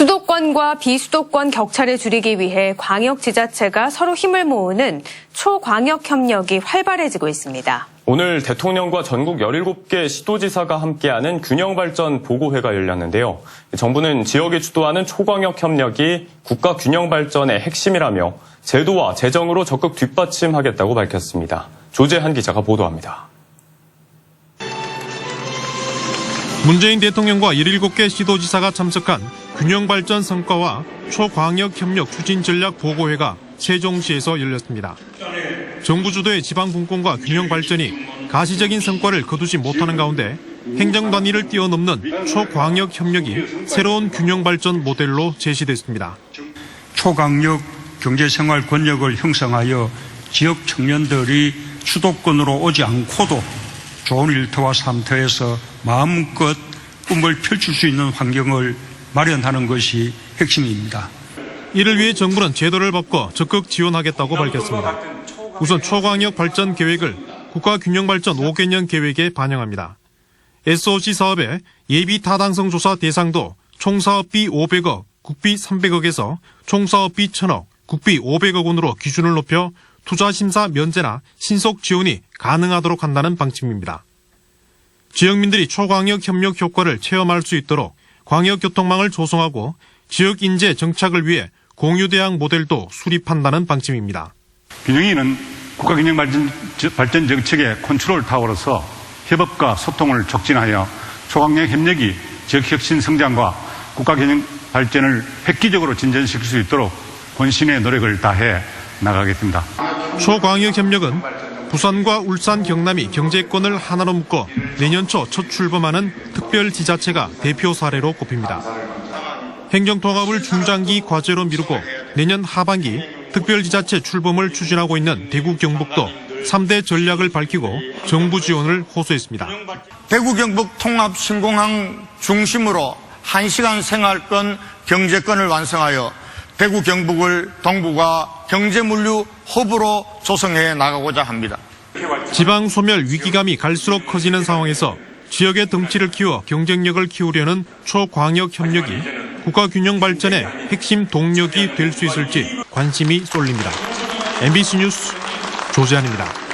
수도권과 비수도권 격차를 줄이기 위해 광역 지자체가 서로 힘을 모으는 초광역 협력이 활발해지고 있습니다. 오늘 대통령과 전국 17개 시도지사가 함께하는 균형발전 보고회가 열렸는데요. 정부는 지역이 주도하는 초광역 협력이 국가 균형발전의 핵심이라며 제도와 재정으로 적극 뒷받침하겠다고 밝혔습니다. 조재한 기자가 보도합니다. 문재인 대통령과 17개 시도지사가 참석한 균형발전 성과와 초광역협력 추진 전략 보고회가 세종시에서 열렸습니다. 정부 주도의 지방 분권과 균형 발전이 가시적인 성과를 거두지 못하는 가운데 행정 단위를 뛰어넘는 초광역 협력이 새로운 균형 발전 모델로 제시됐습니다. 초강력 경제생활 권력을 형성하여 지역 청년들이 수도권으로 오지 않고도 좋은 일터와 삶터에서 마음껏 꿈을 펼칠 수 있는 환경을 마련하는 것이 핵심입니다. 이를 위해 정부는 제도를 바꿔 적극 지원하겠다고 밝혔습니다. 우선 초광역 발전 계획을 국가균형발전 5개년 계획에 반영합니다. SOC 사업의 예비 타당성 조사 대상도 총사업비 500억, 국비 300억에서 총사업비 1000억, 국비 500억 원으로 기준을 높여 투자 심사 면제나 신속 지원이 가능하도록 한다는 방침입니다. 지역민들이 초광역 협력 효과를 체험할 수 있도록 광역교통망을 조성하고 지역 인재 정착을 위해 공유 대학 모델도 수립한다는 방침입니다. 균형이는 국가균형 발전, 발전 정책의 컨트롤 타워로서 협업과 소통을 촉진하여 초강력 협력이 지역 혁신 성장과 국가균형 발전을 획기적으로 진전시킬 수 있도록 본신의 노력을 다해 나가겠습니다. 초광역 협력은 부산과 울산, 경남이 경제권을 하나로 묶어 내년 초 첫 출범하는 특별 지자체가 대표 사례로 꼽힙니다. 행정통합을 중장기 과제로 미루고 내년 하반기 특별지자체 출범을 추진하고 있는 대구 경북도 3대 전략을 밝히고 정부 지원을 호소했습니다. 대구 경북 통합 신공항 중심으로 1시간 생활권 경제권을 완성하여 대구 경북을 동북아 경제물류 허브로 조성해 나가고자 합니다. 지방 소멸 위기감이 갈수록 커지는 상황에서 지역의 덩치를 키워 경쟁력을 키우려는 초광역 협력이 국가 균형 발전의 핵심 동력이 될 수 있을지 관심이 쏠립니다. MBC 뉴스 조재한입니다.